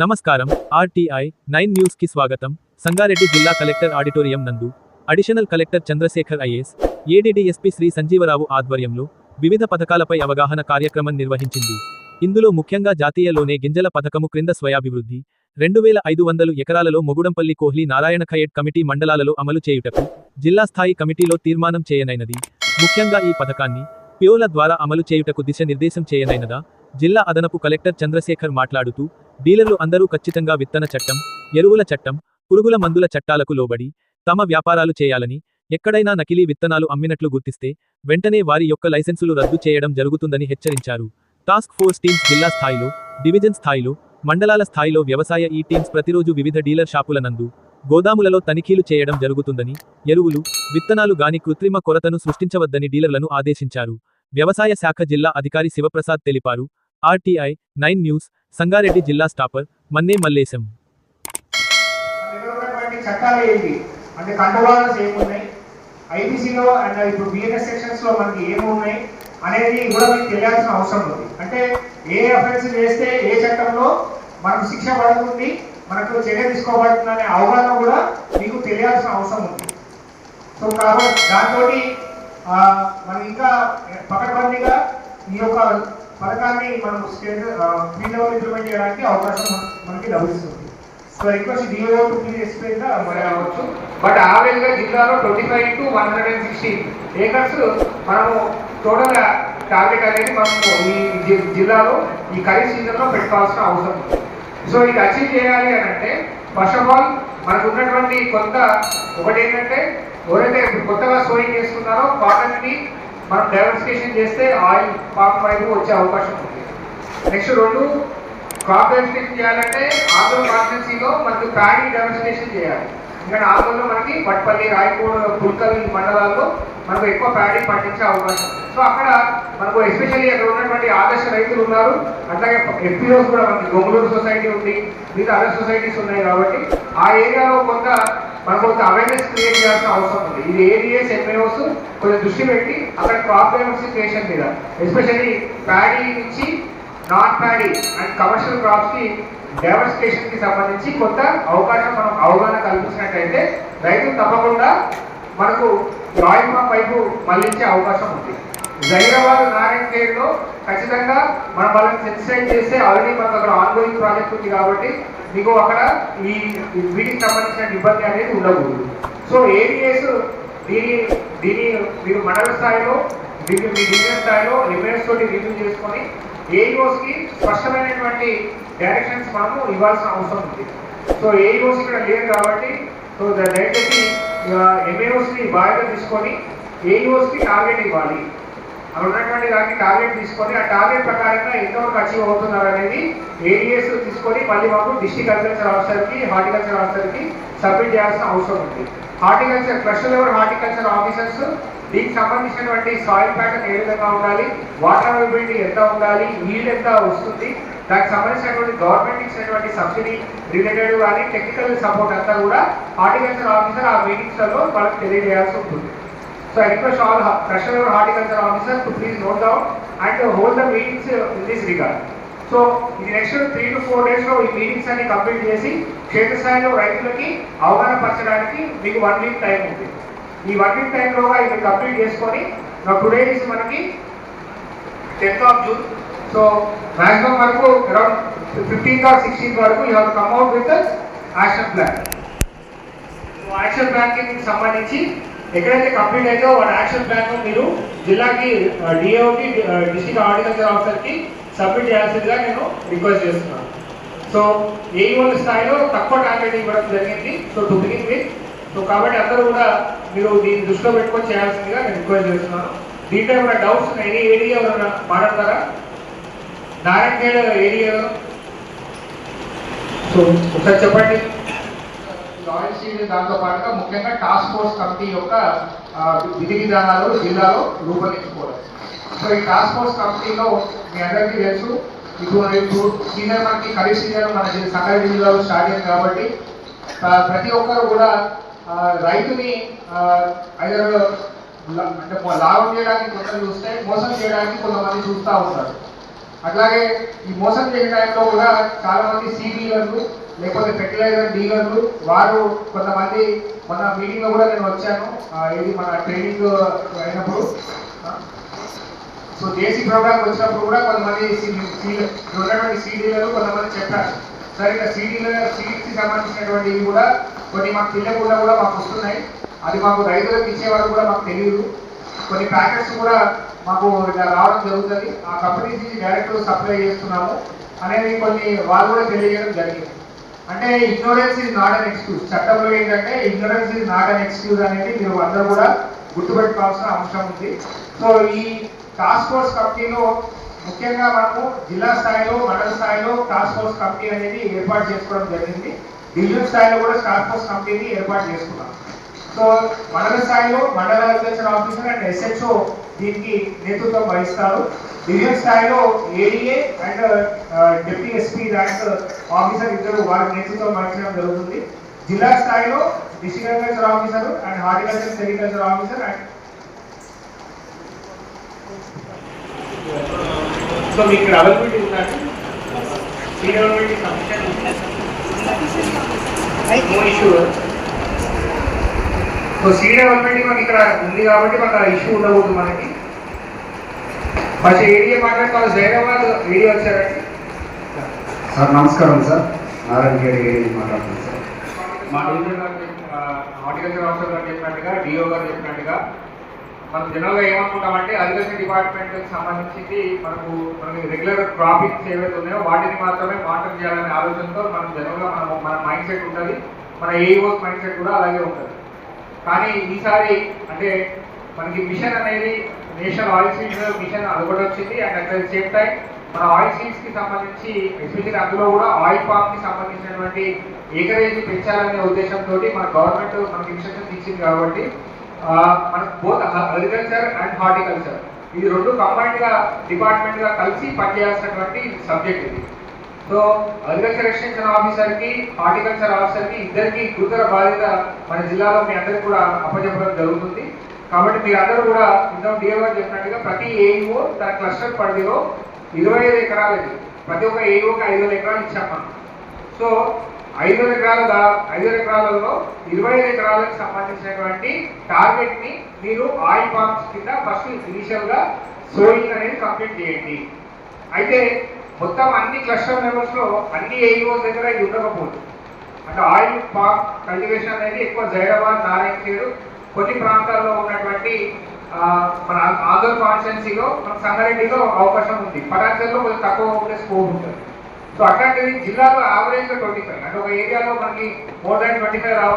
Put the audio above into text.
నమస్కారం RTI nine న్యూస్కి స్వాగతం. సంగారెడ్డి జిల్లా కలెక్టర్ ఆడిటోరియం నందు additional collector Chandrashekhar IAS ADDSP Shri Sanjeevarao ఆధ్వర్యంలో వివిధ పథకాలపై అవగాహన కార్యక్రమం నిర్వహించింది. ఇందులో ముఖ్యంగా జాతీయలోనే గింజల పథకము క్రింద స్వయాభివృద్ధి రెండు వేల ఐదు వందలు ఎకరాలలో మొగుడంపల్లి కోహ్లీ నారాయణ ఖయేడ్ కమిటీ మండలాలలో అమలు చేయుటకు జిల్లా స్థాయి కమిటీలో తీర్మానం చేయనైనది. ముఖ్యంగా ఈ పథకాన్ని పియోల ద్వారా అమలు చేయుటకు దిశ నిర్దేశం చేయనైనదా? జిల్లా అదనపు కలెక్టర్ చంద్రశేఖర్ మాట్లాడుతూ డీలర్లు అందరూ ఖచ్చితంగా విత్తన చట్టం ఎరువుల చట్టం పురుగుల మందుల చట్టాలకు లోబడి తమ వ్యాపారాలు చేయాలని ఎక్కడైనా నకిలీ విత్తనాలు అమ్మినట్లు గుర్తిస్తే వెంటనే వారి యొక్క లైసెన్సులు రద్దు చేయడం జరుగుతుందని హెచ్చరించారు. టాస్క్ ఫోర్స్ టీమ్స్ జిల్లా స్థాయిలో డివిజన్ స్థాయిలో మండలాల స్థాయిలో వ్యవసాయ ఈ టీమ్స్ ప్రతిరోజు వివిధ డీలర్ షాపుల నందు గోదాములలో తనిఖీలు చేయడం జరుగుతుందని ఎరువులు విత్తనాలు గాని కృత్రిమ కొరతను సృష్టించవద్దని డీలర్లను ఆదేశించారు. వ్యవసాయ శాఖ జిల్లా అధికారి శివప్రసాద్ తెలిపారు. ఆర్టీఐ నైన్ న్యూస్ సంగారెడ్డి జిల్లా స్టాపర్ మన్నే మల్లేశం. చట్టాలు ఏంటి? అంటే కంట్రోలర్స్ ఏమున్నాయి ఐపీసీలో అండ్ ఇప్పుడు బిఎన్ఎస్ సెక్షన్స్లో మనకి ఏమున్నాయి అనేది కూడా మీకు తెలియాల్సిన అవసరం ఉంది. అంటే ఏ అఫెన్స్ చేస్తే ఏ చట్టంలో మనకు శిక్ష పడుతుంది మనకు చర్య తీసుకోబడుతుంది అనే అవగాహన కూడా మీకు తెలియాల్సిన అవసరం ఉంది. సో కాబట్టి దాంతో మనం ఇంకా పకడ్బందీగా ఈ యొక్క పథకాన్ని మనం స్టేట్ ఫీల్డ్ లెవెల్ ఇంప్లిమెంట్ చేయడానికి అవకాశం మనకి లభిస్తుంది. So request DO please explain మరి అవ్వచ్చు. బట్ యావరేజ్గా జిల్లాలో twenty five to one hundred and sixty acres మనము టోటల్ టార్గెట్ అనేది మనము ఈ జిల్లాలో ఈ ఖరీఫ్ సీజన్లో పెట్టుకోవాల్సిన అవసరం ఉంది. సో ఇది అచీవ్ చేయాలి అని అంటే ఫస్ట్ ఆఫ్ ఆల్ మనకు ఉన్నటువంటి కొత్త ఒకటి ఏంటంటే ఎవరైతే ఇప్పుడు కొత్తగా సోయింగ్ చేసుకున్నారో కాటన్ని మనం డైవర్సిఫికేషన్ చేస్తే ఆయిల్ పామ్ వైపు వచ్చే అవకాశం ఉంది. నెక్స్ట్ రెండు క్రాప్ డైవర్సిఫికేషన్ చేయాలంటే ఆంధ్ర కాన్స్టిట్యూన్సీలో మనకు ప్యాడీ డైవర్సిఫికేషన్ చేయాలి. ఎందుకంటే ఆంధ్రలో మనకి పట్పల్లి రాయపూర్ పుల్కల్ మండలాల్లో మనకు ఎక్కువ ప్యాడీ పండించే అవకాశం సో అక్కడ మనకు ఎస్పెషల్లీ అక్కడ ఉన్నటువంటి ఆదర్శ రైతులు ఉన్నారు. అట్లాగే ఎఫ్పిఓస్ కూడా మనకి గొంగళూరు సొసైటీ ఉంది. మిగతా అదర్ సొసైటీస్ ఉన్నాయి కాబట్టి ఆ ఏరియాలో కొంత మనకు కొంత అవేర్నెస్ క్రియేట్ చేయాల్సిన అవసరం ఉంది. ఇది ఏడిఎస్ ఎంఏఓస్ కొంచెం దృష్టి పెట్టి అక్కడ క్రాప్ డైవర్సిఫికేషన్ మీద ఎస్పెషల్లీ ప్యాడీ నుంచి నాన్ ప్యాడీ అండ్ కమర్షియల్ క్రాప్స్కి డైవర్సిఫికేషన్కి సంబంధించి కొంత అవకాశం మనం అవగాహన కల్పించినట్టయితే రైతులు తప్పకుండా మనకు ఆయిల్ పంప్ వైపు మళ్ళించే అవకాశం ఉంది. జైరాబాద్ నారాయణ లో ఖచ్చితంగా మనం వాళ్ళని సెన్సిటైజ్ చేస్తే ఆల్రెడీ మనకు అక్కడ ఆన్గోయింగ్ ప్రాజెక్ట్ ఉంది కాబట్టి మీకు అక్కడ ఈ వీటికి సంబంధించిన ఇబ్బంది అనేది ఉండకూడదు. సో ఏరియాస్ దీని దీని మీరు మండల స్థాయిలో మీరు మీ బిజినెస్ స్థాయిలో రిపేర్స్ తోటి రివ్యూ చేసుకొని ఏఈఓస్కి స్పష్టమైనటువంటి డైరెక్షన్స్ మనము ఇవ్వాల్సిన అవసరం ఉంది. సో ఏఈఓస్ ఇక్కడ లేరు కాబట్టి సో దయచేసి ఎంఏఓస్ని బాధ్యత తీసుకొని ఏఈఓస్కి టార్గెట్ ఇవ్వాలి? ఉన్నటువంటి దానికి టార్గెట్ తీసుకొని ఆ టార్గెట్ ప్రకారంగా ఎంతవరకు అచీవ్ అవుతున్నారు అనేది ఏడిఎస్ తీసుకొని మళ్ళీ మాకు డిస్ట్రిక్ట్ అగ్రికల్చర్ ఆఫీసర్కి హార్టికల్చర్ ఆఫీసర్కి సబ్మిట్ చేయాల్సిన అవసరం ఉంది. Horticulture cluster level horticulture officers దీనికి సంబంధించినటువంటి సాయిల్ ప్యాటర్న్ ఏ విధంగా ఉండాలి వాటర్ అవైలబిలిటీ ఎంత ఉండాలి ఈల్డ్ ఎంత వస్తుంది దానికి సంబంధించినటువంటి గవర్నమెంట్ ఇచ్చినటువంటి సబ్సిడీ రిలేటెడ్ కానీ టెక్నికల్ సపోర్ట్ అంతా కూడా హార్టికల్చర్ ఆఫీసర్ ఆ మీటింగ్స్లలో వాళ్ళకి తెలియజేయాల్సి ఉంటుంది. So I request all ha- Treasurer or Horticulture officers to please note down and meetings hold the meetings uh, in this regard. So ఇది నెక్స్ట్ త్రీ టు ఫోర్ డేస్లో ఈ మీటింగ్స్ అన్ని కంప్లీట్ చేసి క్షేత్రస్థాయిలో రైతులకి అవగాహన పరచడానికి మీకు వన్ వీక్ టైం ఉంది. ఈ వన్ వీక్ టైంలో ఇది కంప్లీట్ చేసుకొని టుడే ఇస్ మనకి tenth of June so maximum వరకు అరౌండ్ ఫిఫ్టీన్త్ ఆఫ్ సిక్స్టీన్త్ వరకు you have come out with action plan action ప్లాన్కి మీకు సంబంధించి ఎక్కడైతే కంప్లీట్ అయితే వాటి యాక్షన్ ప్లాన్ మీరు జిల్లాకి డిఓకి డిస్టిక్ హార్టికల్చర్ ఆఫీసర్కి సబ్మిట్ చేయాల్సిందిగా నేను రిక్వెస్ట్ చేస్తున్నాను. సో ఏఈఓల స్థాయిలో తక్కువ టార్గెట్ ఇవ్వడం జరిగింది. So to begin with so కాబట్టి అందరూ కూడా మీరు దీన్ని దృష్టిలో పెట్టుకొని చేయాల్సిందిగా నేను రిక్వెస్ట్ చేస్తున్నాను. దీంట్లో ఏమైనా డౌట్స్ ఎనీ ఏరియా ఎవరైనా మాట్లాడతారా? నారాయణ ఏరియా సో ఒకసారి చెప్పండి. రాయల్ సీడ్ దాంతో పాటుగా ముఖ్యంగా టాస్క్ ఫోర్స్ కమిటీ యొక్క విధి విధానాలు జిల్లాలో రూపొందించుకోవడం. సో ఈ టాస్క్ ఫోర్స్ కమిటీలో మీ అందరికీ తెలుసు ఇప్పుడు ఇప్పుడు సీనియర్ మనకి ఖరీఫ్ సీజన్ మన జి- సంగారెడ్డి జిల్లాలో స్టార్ట్ అయింది కాబట్టి ప్రతి ఒక్కరు కూడా రైతుని ఐదర్ అంటే లాభం చేయడానికి కొందరు చూస్తే మోసం చేయడానికి కొంతమంది చూస్తూ ఉంటారు. అట్లాగే ఈ మోసం చేసే టైంలో కూడా చాలా మంది లేకపోతే ఫెర్టిలైజర్ డీలర్లు వారు కొంతమంది మన మీటింగ్లో కూడా నేను వచ్చాను. ఇది మన ట్రైనింగ్ అయినప్పుడు. సో జేసీ ప్రోగ్రామ్ వచ్చినప్పుడు కూడా కొంతమంది సీ- ఉన్నటువంటి సీడీలలో కొంతమంది చెప్పారు. సరే ఇక సీడీల సీడ్స్కి సంబంధించినటువంటి కూడా కొన్ని మాకు తెలియకుండా కూడా మాకు వస్తున్నాయి. అది మాకు రైతులకు ఇచ్చేవారు కూడా మాకు తెలియదు. కొన్ని ప్యాకెట్స్ కూడా మాకు ఇలా రావడం జరుగుతుంది. ఆ కంపెనీస్ నుంచి డైరెక్ట్ సప్లై చేస్తున్నాము అనేది కొన్ని వాళ్ళు కూడా తెలియజేయడం జరిగింది. అంటే ignorance is not an excuse చట్టంలో ఏంటంటే ignorance is not an excuse అనేది మీరు అందరూ కూడా గుర్తుపెట్టుకోవాల్సిన అంశం ఉంది. సో ఈ టాస్క్ ఫోర్స్ కమిటీలో ముఖ్యంగా మనము జిల్లా స్థాయిలో మండల స్థాయిలో టాస్క్ ఫోర్స్ కమిటీ అనేది ఏర్పాటు చేసుకోవడం జరిగింది. డివిజన్ స్థాయిలో కూడా టాస్క్ ఫోర్స్ కమిటీని ఏర్పాటు చేసుకున్నాం. సో మండల స్థాయిలో మండల అగ్రికల్చర్ ఆఫీసర్ అండ్ ఎస్హెచ్ఓ దీనికి నేతృత్వం వహిస్తారు. డివిజన్ స్థాయిలో ADA and deputy SP rank officer ఇద్దరు వారి నేతృత్వం వహించడం జరుగుతుంది. జిల్లా స్థాయిలో district agriculture officer and horticulture sericulture officer and so మీకు ఇక్కడ అవైలబిలిటీ ఉందండి availability no issue so seat availability మనకి ఇక్కడ ఉంది కాబట్టి మనకు ఆ ఇష్యూ ఉండకూడదు మనకి. ఫస్ట్ ఏడిఏ మాట్లాడుకోవాలి జైరాబాద్ ఏడియో వచ్చారండి. సార్ నమస్కారం సార్. నారాయణ గారి ఏడి మాట్లాడుతున్నాను సార్. మా డివిజన్ గారు హార్టికల్చర్ ఆఫీసర్ గారు చెప్పినట్టుగా డిఓ గారు చెప్పినట్టుగా మనం జనరల్గా ఏమనుకుంటామంటే అగ్రికల్చర్ డిపార్ట్మెంట్కి సంబంధించి మనకు మనకి రెగ్యులర్ క్రాపింగ్స్ ఏవైతే ఉన్నాయో వాటిని మాత్రమే మానిటర్ చేయాలనే ఆలోచనతో మనం జనరల్గా మనం మన మైండ్ సెట్ ఉంటుంది. మన ఏఈఓస్ మైండ్ సెట్ కూడా అలాగే ఉంటుంది. కానీ ఈసారి అంటే మనకి మిషన్ అనేది నేషనల్ ఆయిల్ సీడ్స్ మిషన్ అదొకటి వచ్చింది. And at the same time మన ఆయిల్ సీడ్స్కి సంబంధించి ఎస్పెషల్లీ అందులో కూడా ఆయిల్ పామ్కి సంబంధించినటువంటి ఏకరేజ్ పెంచాలనే ఉద్దేశంతో మన గవర్నమెంట్ మనకి ఇన్స్ట్రక్షన్స్ ఇచ్చింది కాబట్టి మన మనకు బోత్ అగ్రికల్చర్ అండ్ హార్టికల్చర్ ఇది రెండు కంబైన్డ్గా డిపార్ట్మెంట్గా కలిసి పనిచేయాల్సినటువంటి సబ్జెక్ట్ ఇది. సో అగ్రికల్చర్ ఎక్స్టెన్షన్ ఆఫీసర్కి హార్టికల్చర్ ఆఫీసర్కి ఇద్దరికి గురుతర బాధ్యత మన జిల్లాలో మీ అందరికి కూడా అప్పచెప్పడం జరుగుతుంది. కాబట్టి మీరందరూ కూడా ఇంత డిఏ గారు చెప్పినట్టుగా ప్రతి ఏఈఓ తన క్లస్టర్ పరిధిలో ఇరవై ఐదు ఎకరాలకి ప్రతి ఒక్క ఏఈఓకి ఐదు వేల ఎకరాలు ఇచ్చాం మనం సో ఐదు వేల ఎకరాల ఐదు వేల ఎకరాలలో ఇరవై ఐదు ఎకరాలకు సంబంధించినటువంటి టార్గెట్ని మీరు ఆయిల్ పాంప్స్ కింద ఫస్ట్ ఇనిషియల్గా సోయింగ్ అనేది కంప్లీట్ చేయండి. అయితే మొత్తం అన్ని క్లస్టర్ మెంబర్స్లో అన్ని ఏఈఓస్ దగ్గర ఇది ఉండకపోదు అంటే ఆయిల్ పామ్ కల్టివేషన్ అనేది ఎక్కువ జైరాబాద్ నారాయణఖేడ్ కొన్ని ప్రాంతాల్లో ఉన్నటువంటి మన ఆంధ్ర కాన్స్టెన్సీలో మన సంగారెడ్డిలో అవకాశం ఉంది. పటాన్చర్లో కొంచెం తక్కువ ఉండే స్కోప్ ఉంటుంది. సో అట్లాంటిది జిల్లాలో యావరేజ్గా ట్వంటీ ఫైవ్ అంటే ఒక ఏరియాలో మనకి మోర్ దాన్ ట్వంటీ ఫైవ్ రావచ్చు.